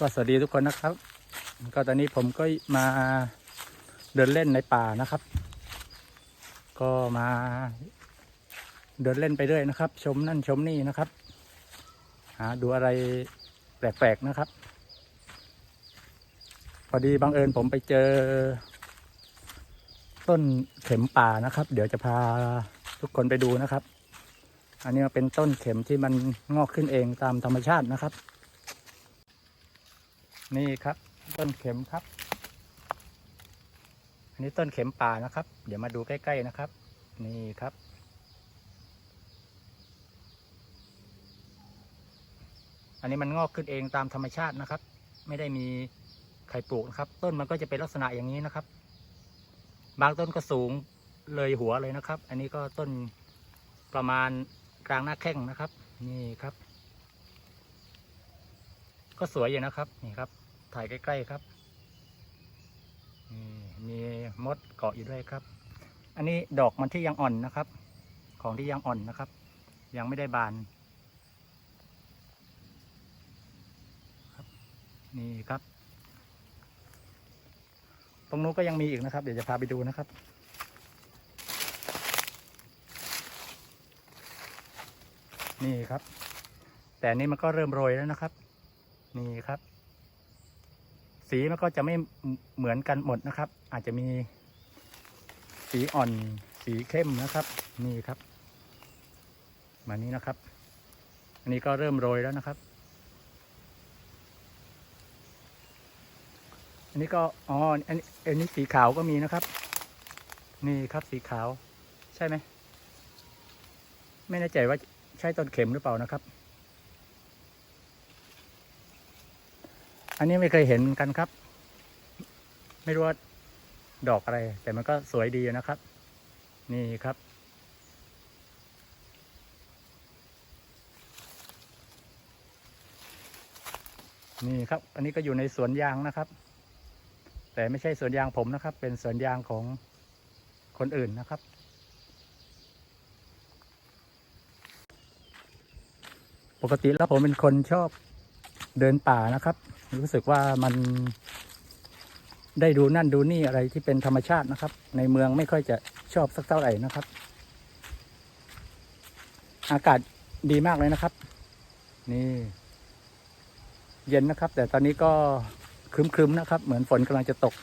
ก็สวัสดีทุกคนนะครับ ก็ตอนนี้ผมก็มาเดินเล่นในป่านะครับ ก็มาเดินเล่นไปเรื่อยนะครับ ชมนั่นชมนี่นะครับ หาดูอะไรแปลกๆนะครับ พอดีบังเอิญผมไปเจอ ต้นเข็มป่านะครับ เดี๋ยวจะพาทุกคนไปดูนะครับ อันนี้เป็นต้นเข็มที่มันงอกขึ้นเองตามธรรมชาตินะครับ นี่ครับ ต้นเข็มครับ อันนี้ต้นเข็มป่านะครับ เดี๋ยวมาดูใกล้ ๆนะครับ นี่ครับ อันนี้มันงอกขึ้นเองตามธรรมชาตินะครับ ไม่ได้มีใครปลูกนะครับ ต้นมันก็จะเป็นลักษณะอย่างนี้นะครับ บางต้นก็สูงเลยหัวเลยนะครับ อันนี้ก็ต้นประมาณกลางหน้าแข้งนะครับ นี่ครับ ก็สวยอยู่นะครับ นี่ครับ ถ่ายใกล้ ๆครับมีมดเกาะอยู่ด้วยครับ อันนี้ดอกมันที่ยังอ่อนนะครับ ของที่ยังอ่อนนะครับ ยังไม่ได้บานนี่ครับ ตรงนู้นก็ยังมีอีกนะครับ เดี๋ยวจะพาไปดูนะครับ นี่ครับ แต่นนี้มันก็เริ่มโรยแล้วนะครับ นี่ครับ สีมันก็จะไม่เหมือนกันหมดนะครับ อาจจะมีสีอ่อนสีเข้มนะครับ นี่ครับ มานี้นะครับ อันนี้ก็เริ่มโรยแล้วนะครับ อันนี้ก็อ๋ออันนี้อันนี้สีขาวก็มีนะครับ นี่ครับสีขาว ใช่ไหมไม่แน่ใจว่าใช่ต้นเข็มหรือเปล่านะครับ อันนี้ไม่เคยเห็นกันครับ ไม่รู้ว่าดอกอะไร แต่มันก็สวยดีนะครับ นี่ครับ นี่ครับ อันนี้ก็อยู่ในสวนยางนะครับ แต่ไม่ใช่สวนยางผมนะครับ เป็นสวนยางของคนอื่นนะครับปกติแล้วผมเป็นคนชอบเดินป่านะครับ รู้สึกว่ามันได้ดูนั่นดูนี่อะไรที่เป็นธรรมชาตินะครับ ในเมืองไม่ค่อยจะชอบสักเท่าไหร่นะครับ อากาศดีมากเลยนะครับ นี่ เย็นนะครับ แต่ตอนนี้ก็ครึ้มๆนะครับ เหมือนฝนกำลังจะตก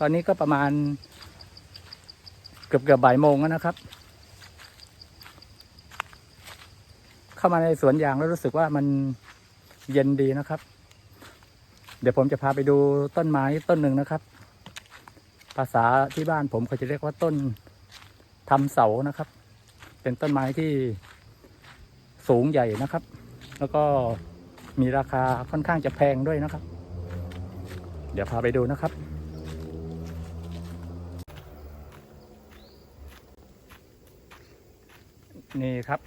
ตอนนี้ก็ประมาณ เกือบเกือบบ่ายโมงแล้วนะครับ เข้ามาในสวนยางแล้วรู้สึกว่ามัน เย็นดีนะครับ เดี๋ยวผมจะพาไปดูต้นไม้ต้นหนึ่งนะครับ ภาษาที่บ้านผมเขาจะเรียกว่าต้นทำเสานะครับ เป็นต้นไม้ที่สูงใหญ่นะครับ แล้วก็มีราคาค่อนข้างจะแพงด้วยนะครับ เดี๋ยวพาไปดูนะครับนี่ครับ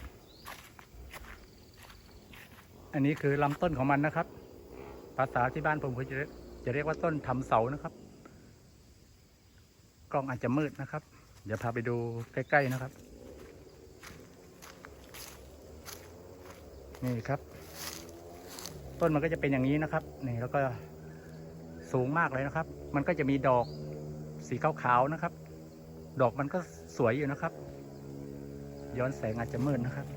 อันนี้คือลำต้นของมันนะครับ ภาษาที่บ้านผมเขาจะเรียกจะเรียกว่าต้นทำเสานะครับ กล้องอาจจะมืดนะครับ เดี๋ยวพาไปดูใกล้ๆนะครับ นี่ครับ ต้นมันก็จะเป็นอย่างนี้นะครับ นี่แล้วก็สูงมากเลยนะครับ มันก็จะมีดอกสีขาวๆนะครับ ดอกมันก็สวยอยู่นะครับ ย้อนแสงอาจจะมืดนะครับ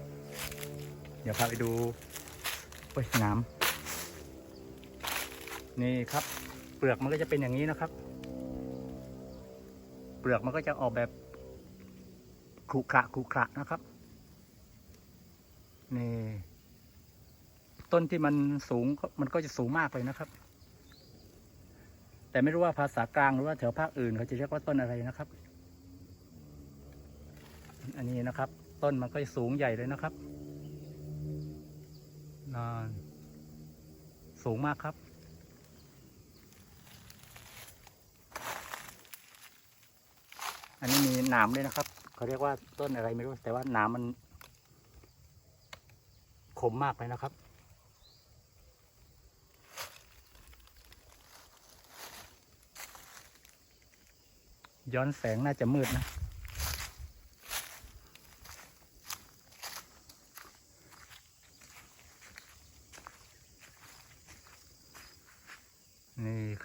เดี๋ยวพาไปดู อ้ยน้ำนี่ครับ เปลือกมันก็จะเป็นอย่างนี้นะครับ เปลือกมันก็จะออกแบบขรุขระขรุขระนะครับนี่ต้นที่มันสูงมันก็จะสูงมากเลยนะครับ แต่ไม่รู้ว่าภาษากลางหรือว่าแถวภาคอื่นเขาจะเรียกว่าต้นอะไรนะครับ อันนี้นะครับ ต้นมันก็สูงใหญ่เลยนะครับ นานสูงมากครับ อันนี้มีหนามด้วยนะครับเขาเรียกว่าต้นอะไรไม่รู้ แต่ว่าหนามมันคมมากเลยนะครับ ย้อนแสงน่าจะมืดนะ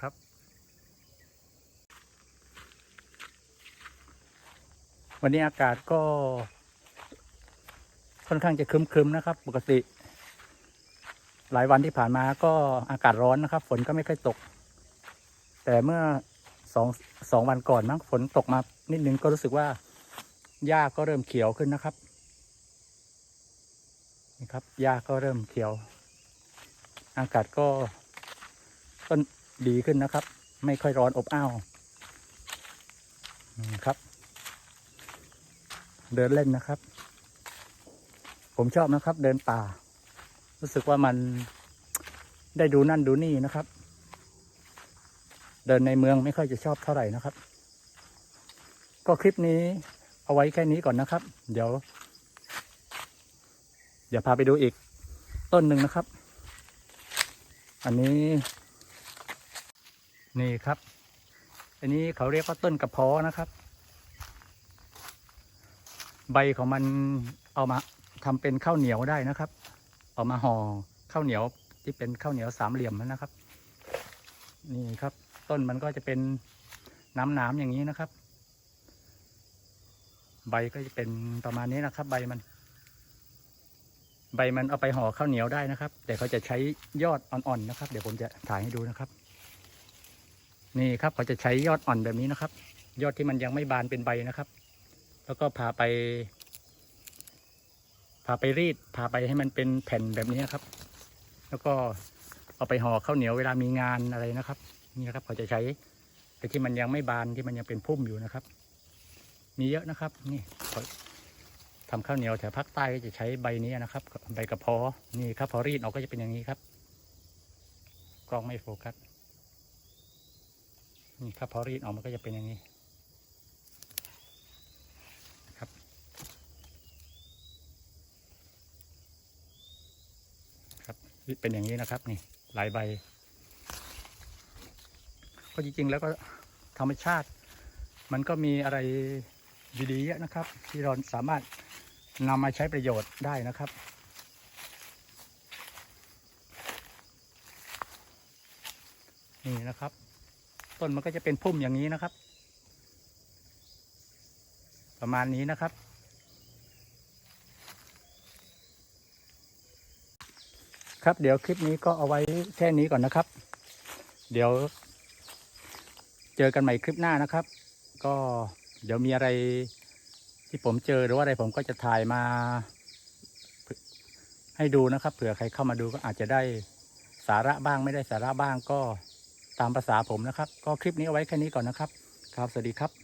ครับ วันนี้อากาศก็ ค่อนข้างจะครึมๆนะครับ ปกติ หลายวันที่ผ่านมาก็อากาศร้อนนะครับ ฝนก็ไม่ค่อยตก แต่เมื่อสองสองวันก่อนมั้งฝนตกมานิดนึงก็รู้สึกว่าหญ้าก็เริ่มเขียวขึ้นนะครับนี่ครับหญ้าก็เริ่มเขียว อากาศก็ก็ดีขึ้นนะครับ ไม่ค่อยร้อนอบอ้าวครับ เดินเล่นนะครับ ผมชอบนะครับ เดินป่า รู้สึกว่ามันได้ดูนั่นดูนี่นะครับ เดินในเมืองไม่ค่อยจะชอบเท่าไหร่นะครับ ก็คลิปนี้เอาไว้แค่นี้ก่อนนะครับ เดี๋ยว เดี๋ยวพาไปดูอีกต้นหนึ่งนะครับ อันนี้ นี่ครับ อันนี้เขาเรียกว่าต้นกระเพาะนะครับ ใบของมันเอามาทำเป็นข้าวเหนียวได้นะครับ เอามาห่อข้าวเหนียวที่เป็นข้าวเหนียวสามเหลี่ยมนะครับ นี่ครับ ต้นมันก็จะเป็นน้ำหนามอย่างนี้นะครับ ใบก็จะเป็นประมาณนี้นะครับ ใบมัน ใบมันเอาไปห่อข้าวเหนียวได้นะครับ แต่เขาจะใช้ยอดอ่อนๆนะครับ เดี๋ยวผมจะถ่ายให้ดูนะครับ นี่ครับเขาจะใช้ยอดอ่อนแบบนี้นะครับ ยอดที่มันยังไม่บานเป็นใบนะครับ แล้วก็พาไปพาไปรีดพาไปให้มันเป็นแผ่นแบบนี้ครับ แล้วก็เอาไปห่อข้าวเหนียวเวลามีงานอะไรนะครับ นี่นะครับเขาจะใช้แต่ที่มันยังไม่บานที่มันยังเป็นพุ่มอยู่นะครับ มีเยอะนะครับ นี่เขาทำข้าวเหนียวแถวภาคใต้ก็จะใช้ใบนี้นะครับใบกระเพาะนี่ครับพอรีดออกก็จะเป็นอย่างนี้ครับ กล้องไม่โฟกัสนี่ครับพอรีดออกมันก็จะเป็นอย่างนี้ ครับ ครับ เป็นอย่างนี้นะครับ นี่ หลายใบ ก็จริงๆ แล้วก็ธรรมชาติ มันก็มีอะไรดีๆเยอะนะครับ ที่เราสามารถนำมาใช้ประโยชน์ได้นะครับนี่นะครับ ต้นมันก็จะเป็นพุ่มอย่างนี้นะครับ ประมาณนี้นะครับ ครับเดี๋ยวคลิปนี้ก็เอาไว้แค่นี้ก่อนนะครับ เดี๋ยว เจอกันใหม่คลิปหน้านะครับ ก็เดี๋ยวมีอะไรที่ผมเจอหรือว่าอะไรผมก็จะถ่ายมา ให้ดูนะครับเผื่อใครเข้ามาดูก็อาจจะได้สาระบ้างไม่ได้สาระบ้างก็ตามภาษาผมนะครับ ก็คลิปนี้เอาไว้แค่นี้ก่อนนะครับ ครับสวัสดีครับ